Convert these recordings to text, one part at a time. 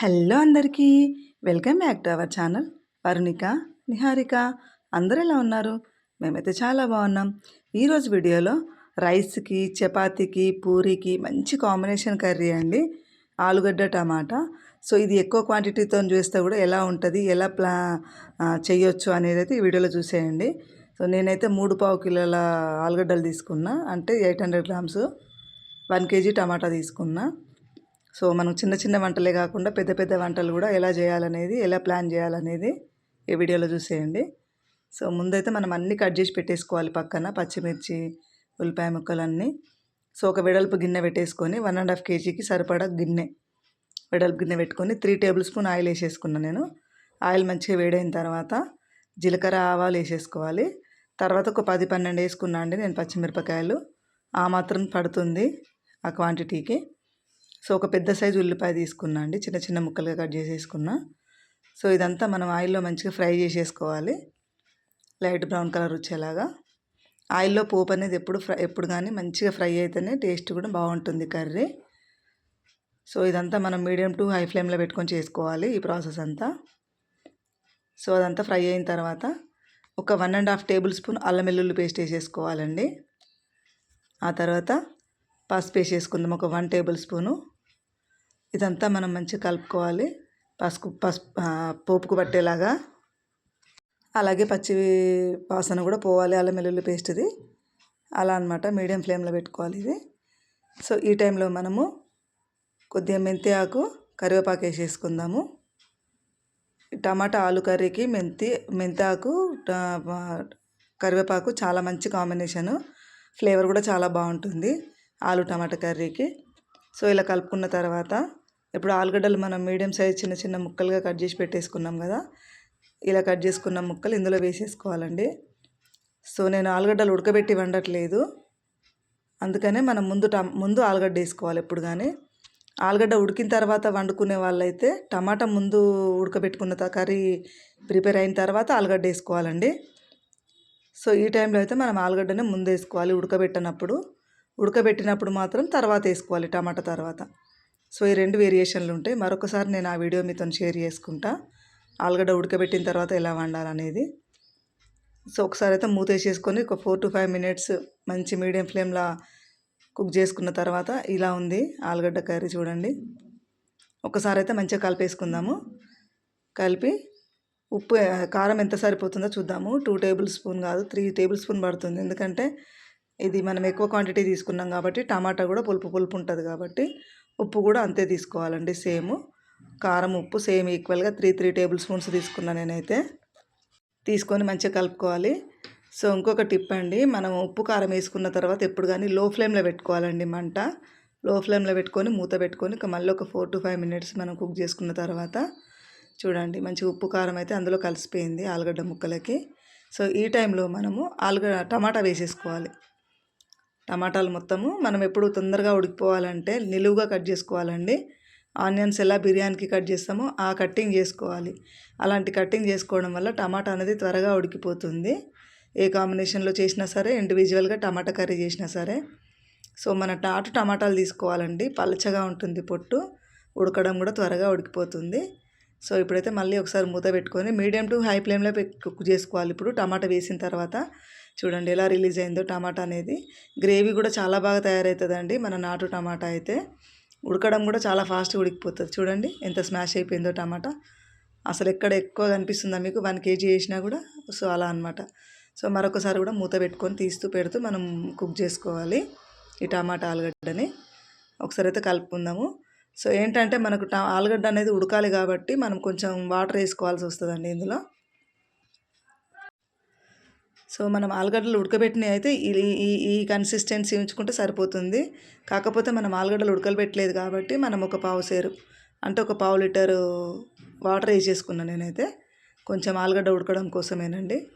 Hello అందరికీ welcome back to our channel Varunika Niharika. అందరూ ఎలా ఉన్నారు? మేమైతే చాలా బాగున్నాం. ఈరోజు వీడియోలో రైస్కి చపాతీకి పూరీకి మంచి కాంబినేషన్ కర్రీ అండి. ఆలుగడ్డ టమాటా. సో ఇది ఎక్కువ క్వాంటిటీతో చేస్తే కూడా ఎలా ఉంటుంది ఎలా ప్లా చేయొచ్చు అనేది అయితే ఈ వీడియోలో చూసేయండి. సో నేనైతే మూడు పావు కిలోల ఆలుగడ్డలు తీసుకున్నా. అంటే eight hundred grams one KG టమాటా తీసుకున్నా. సో మనం చిన్న చిన్న వంటలే కాకుండా పెద్ద పెద్ద వంటలు కూడా ఎలా చేయాలనేది ఎలా ప్లాన్ చేయాలనేది ఈ వీడియోలో చూసేయండి. సో ముందైతే మనం అన్నీ కట్ చేసి పెట్టేసుకోవాలి పక్కన పచ్చిమిర్చి ఉల్లిపాయ ముక్కలన్నీ. సో ఒక వెడల్పు గిన్నె పెట్టేసుకొని వన్ అండ్ హాఫ్ కేజీకి సరిపడా గిన్నె వెడల్పు గిన్నె పెట్టుకొని త్రీ టేబుల్ స్పూన్ ఆయిల్ వేసేసుకున్నాను నేను. ఆయిల్ మంచిగా వేడైన తర్వాత జీలకర్ర ఆవాలు వేసేసుకోవాలి. తర్వాత ఒక పది పన్నెండు వేసుకున్నా అండి నేను పచ్చిమిరపకాయలు. ఆ మాత్రం పడుతుంది ఆ క్వాంటిటీకి సో ఒక పెద్ద సైజు ఉల్లిపాయ తీసుకున్నా అండి. చిన్న చిన్న ముక్కలుగా కట్ చేసేసుకున్నా. సో ఇదంతా మనం ఆయిల్లో మంచిగా ఫ్రై చేసేసుకోవాలి. లైట్ బ్రౌన్ కలర్ వచ్చేలాగా. ఆయిల్లో పోపు అనేది ఎప్పుడు ఫ్రై ఎప్పుడు కానీ మంచిగా ఫ్రై అయితేనే టేస్ట్ కూడా బాగుంటుంది కర్రీ. సో ఇదంతా మనం మీడియం టు హై ఫ్లేమ్లో పెట్టుకొని చేసుకోవాలి ఈ ప్రాసెస్ అంతా. సో అదంతా ఫ్రై అయిన తర్వాత ఒక one and half tablespoon అల్లం వెల్లుల్లి పేస్ట్ వేసేసుకోవాలండి. ఆ తర్వాత పసుపు వేసేసుకుందాం. ఒక వన్ టేబుల్ స్పూను ఇదంతా మనం మంచిగా కలుపుకోవాలి. పసుపు పసుపు పోపుకు పట్టేలాగా. అలాగే పచ్చి వాసన కూడా పోవాలి అల్లం వెల్లుల్లి పేస్ట్ది అలా అనమాట మీడియం ఫ్లేమ్లో పెట్టుకోవాలి ఇది. సో ఈ టైంలో మనము కొద్దిగా మెంతి ఆకు కరివేపాకు వేసేసుకుందాము. టమాటా ఆలు కర్రీకి మెంతి మెంతాకు కరివేపాకు చాలా మంచి కాంబినేషను. ఫ్లేవర్ కూడా చాలా బాగుంటుంది ఆలు టమాటా కర్రీకి. సో ఇలా కలుపుకున్న తర్వాత ఇప్పుడు ఆలుగడ్డలు మనం మీడియం సైజ్ చిన్న చిన్న ముక్కలుగా కట్ చేసి పెట్టేసుకున్నాం కదా ఇలా కట్ చేసుకున్న ముక్కలు ఇందులో వేసేసుకోవాలండి. సో నేను ఆలుగడ్డలు ఉడకబెట్టి వండట్లేదు. అందుకనే మనం ముందు ముందు ఆలుగడ్డ వేసుకోవాలి ఎప్పుడు కానీ. ఆలుగడ్డ ఉడికిన తర్వాత వండుకునే వాళ్ళైతే టమాటా ముందు ఉడకబెట్టుకున్న కర్రీ ప్రిపేర్ అయిన తర్వాత ఆలుగడ్డ వేసుకోవాలండి. సో ఈ టైంలో అయితే మనం ఆలుగడ్డనే ముందు వేసుకోవాలి ఉడకబెట్టినప్పుడు. ఉడకబెట్టినప్పుడు మాత్రం తర్వాత వేసుకోవాలి టమాటా తర్వాత. సో ఈ రెండు వేరియేషన్లు ఉంటాయి మరొకసారి నేను ఆ వీడియో మీతో షేర్ చేసుకుంటా. ఆలుగడ్డ ఉడకబెట్టిన తర్వాత ఎలా వండాలనేది. సో ఒకసారి అయితే మూత వేసేసుకొని ఒక ఫోర్ టు ఫైవ్ మినిట్స్ మంచి మీడియం ఫ్లేమ్లో కుక్ చేసుకున్న తర్వాత ఇలా ఉంది ఆలుగడ్డ కర్రీ చూడండి. ఒకసారి అయితే మంచిగా కలిపేసుకుందాము. కలిపి ఉప్పు కారం ఎంత సరిపోతుందో చూద్దాము. టూ టేబుల్ స్పూన్ కాదు త్రీ టేబుల్ స్పూన్ పడుతుంది. ఎందుకంటే ఇది మనం ఎక్కువ క్వాంటిటీ తీసుకున్నాం కాబట్టి టమాటా కూడా పులుపు పులుపు ఉంటుంది కాబట్టి ఉప్పు కూడా అంతే తీసుకోవాలండి సేమ్. కారం ఉప్పు సేమ్ ఈక్వల్గా త్రీ త్రీ టేబుల్ స్పూన్స్ తీసుకున్నా నేనైతే. తీసుకొని మంచిగా కలుపుకోవాలి. సో ఇంకొక టిప్ అండి మనం ఉప్పు కారం వేసుకున్న తర్వాత ఎప్పుడు కానీ లో ఫ్లేమ్లో పెట్టుకోవాలండి మంట. లో ఫ్లేమ్లో పెట్టుకొని మూత పెట్టుకొని మళ్ళీ ఒక ఫోర్ టు ఫైవ్ మినిట్స్ మనం కుక్ చేసుకున్న తర్వాత చూడండి మంచి ఉప్పు కారం అయితే అందులో కలిసిపోయింది ఆలుగడ్డ ముక్కలకి. సో ఈ టైంలో మనము ఆలుగడ్డ టమాటా వేసేసుకోవాలి. టమాటాలు మొత్తము. మనం ఎప్పుడు తొందరగా ఉడికిపోవాలంటే నిలువుగా కట్ చేసుకోవాలండి. ఆనియన్స్ ఎలా బిర్యానీకి కట్ చేస్తామో ఆ కట్టింగ్ చేసుకోవాలి. అలాంటి కట్టింగ్ చేసుకోవడం వల్ల టమాటా అనేది త్వరగా ఉడికిపోతుంది. ఏ కాంబినేషన్లో చేసినా సరే ఇండివిజువల్గా టమాటా కర్రీ చేసినా సరే. సో మన టాటు టమాటాలు తీసుకోవాలండి. పలచగా ఉంటుంది పొట్టు. ఉడకడం కూడా త్వరగా ఉడికిపోతుంది. సో ఇప్పుడైతే మళ్ళీ ఒకసారి మూత పెట్టుకొని మీడియం టు హై ఫ్లేమ్లో కుక్ చేసుకోవాలి. ఇప్పుడు టమాటా వేసిన తర్వాత చూడండి ఎలా రిలీజ్ అయిందో టమాటా అనేది. గ్రేవీ కూడా చాలా బాగా తయారవుతుందండి మన నాటు టమాటా అయితే. ఉడకడం కూడా చాలా ఫాస్ట్గా ఉడికిపోతుంది. చూడండి ఎంత స్మాష్ అయిపోయిందో టమాటా. అసలు ఎక్కడ ఎక్కువ కనిపిస్తుందా మీకు? వన్ కేజీ వేసినా కూడా సో అలా అనమాట సో మరొకసారి కూడా మూత పెట్టుకొని తీస్తూ పెడుతూ మనం కుక్ చేసుకోవాలి ఈ టమాటా ఆలుగడ్డని. ఒకసారి అయితే కలుపుకుందాము. సో ఏంటంటే మనకు ఆలుగడ్డ అనేది ఉడకాలి కాబట్టి మనం కొంచెం వాటర్ వేసుకోవాల్సి వస్తుందండి ఇందులో. సో మనం ఆలుగడ్డలు ఉడకబెట్టినవి అయితే ఈ ఈ కన్సిస్టెన్సీ ఉంచుకుంటే సరిపోతుంది. కాకపోతే మనం ఆలుగడ్డలు ఉడకబెట్టలేదు కాబట్టి మనం ఒక పావు సేరు అంటే ఒక పావు లీటరు వాటర్ వేసేసుకున్నాను నేనైతే. కొంచెం ఆలుగడ్డ ఉడకడం కోసమేనండి.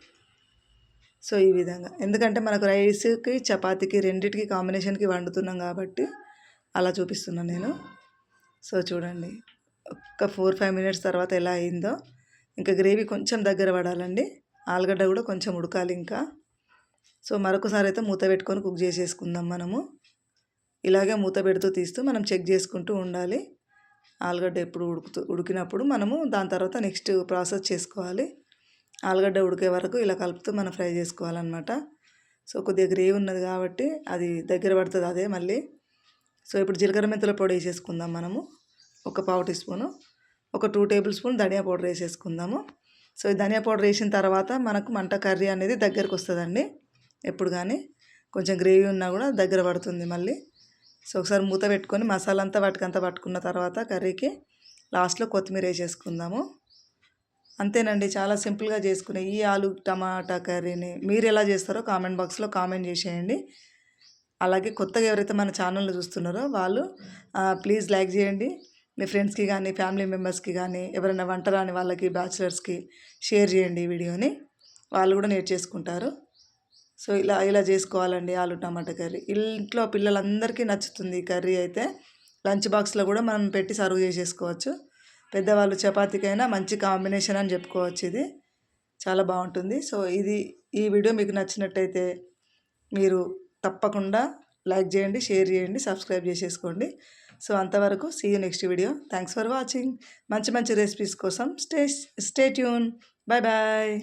సో ఈ విధంగా. ఎందుకంటే మనకు రైస్కి చపాతీకి రెండింటికి కాంబినేషన్కి వండుతున్నాం కాబట్టి అలా చూపిస్తున్నాను నేను. సో చూడండి. ఒక్క ఫోర్ ఫైవ్ మినిట్స్ తర్వాత ఎలా అయిందో. ఇంకా గ్రేవీ కొంచెం దగ్గర పడాలండి. ఆలుగడ్డ కూడా కొంచెం ఉడకాలి ఇంకా. సో మరొకసారి అయితే మూత పెట్టుకొని కుక్ చేసేసుకుందాం మనము. ఇలాగే మూత పెడుతూ తీస్తూ మనం చెక్ చేసుకుంటూ ఉండాలి. ఆలుగడ్డ ఎప్పుడు ఉడుకుతూ ఉడికినప్పుడు మనము దాని తర్వాత నెక్స్ట్ ప్రాసెస్ చేసుకోవాలి. ఆలుగడ్డ ఉడికే వరకు ఇలా కలుపుతూ మనం ఫ్రై చేసుకోవాలన్నమాట. సో కొద్దిగా గ్రేవీ ఉన్నది కాబట్టి అది దగ్గర పడుతుంది అదే మళ్ళీ. సో ఇప్పుడు జీలకర్ర మెంతుల పొడి వేసేసుకుందాం మనము. ఒక పావు టీ స్పూను. ఒక టూ టేబుల్ స్పూన్ ధనియా పౌడర్ వేసేసుకుందాము. సో ఈ ధనియా పౌడర్ వేసిన తర్వాత మనకు మంట కర్రీ అనేది దగ్గరకు వస్తుందండి ఎప్పుడు కానీ కొంచెం గ్రేవీ ఉన్నా కూడా దగ్గర పడుతుంది మళ్ళీ. సో ఒకసారి మూత పెట్టుకొని మసాలా అంతా వాటికంతా పట్టుకున్న తర్వాత కర్రీకి లాస్ట్లో కొత్తిమీర వేసేసుకుందాము. అంతేనండి చాలా సింపుల్గా చేసుకునే ఈ ఆలు టమాటా కర్రీని మీరు ఎలా చేస్తారో కామెంట్ బాక్స్లో కామెంట్ చేసేయండి. అలాగే కొత్తగా ఎవరైతే మన ఛానల్ని చూస్తున్నారో వాళ్ళు ప్లీజ్ లైక్ చేయండి. మీ ఫ్రెండ్స్కి కానీ ఫ్యామిలీ మెంబర్స్కి కానీ ఎవరైనా వంట రాని వాళ్ళకి బ్యాచిలర్స్కి షేర్ చేయండి ఈ వీడియోని. వాళ్ళు కూడా నేర్చేసుకుంటారు సో ఇలా ఇలా చేసుకోవాలండి ఆలు టమాటా కర్రీ. ఇంట్లో పిల్లలందరికీ నచ్చుతుంది ఈ కర్రీ అయితే. లంచ్ బాక్స్లో కూడా మనం పెట్టి సర్వ్ చేసేసుకోవచ్చు. పెద్దవాళ్ళు చపాతీకైనా మంచి కాంబినేషన్ అని చెప్పుకోవచ్చు ఇది. చాలా బాగుంటుంది. సో ఇది ఈ వీడియో మీకు నచ్చినట్టయితే మీరు తప్పకుండా లైక్ చేయండి షేర్ చేయండి సబ్స్క్రైబ్ చేసేసుకోండి. సో అంతవరకు see you next video thanks for watching మంచి మంచి రెసిపీస్ కోసం stay stay tune bye bye